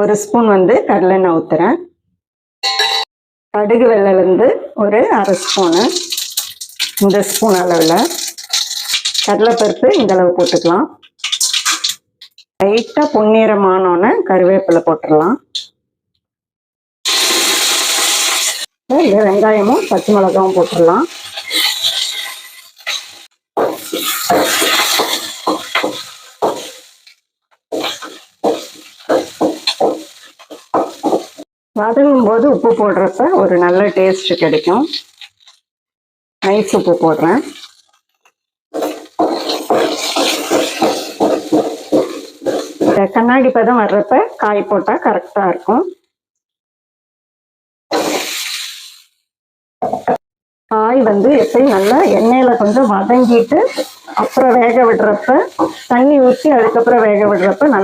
ஒரு ஸ்பூன் வந்து கடலெண்ணெய் ஊற்றுறேன் கடுகு வெள்ளைலேருந்து ஒரு அரை ஸ்பூனு. இந்த ஸ்பூன் அளவில் கடலைப்பருப்பு இந்த அளவு போட்டுக்கலாம். லைட்டாக பொன்னிறமானோன்னே கருவேப்பிலை போட்டுடலாம். வெங்காயமும் பச்சை மிளகாவும் போட்டுடலாம். வதங்கும் போது உப்பு போடுறப்ப ஒரு நல்ல டேஸ்ட் கிடைக்கும். நைஸ் உப்பு போடுறேன். இந்த கண்ணாடி பதம் வர்றப்ப காய் போட்டால் கரெக்டாக இருக்கும். காய் வந்து எப்பயும் நல்லா எண்ணெயில் கொஞ்சம் வதங்கிட்டு அப்புறம் வேக விடுறப்ப தண்ணி ஊற்றி அதுக்கப்புறம் வேக விடுறப்ப நல்லா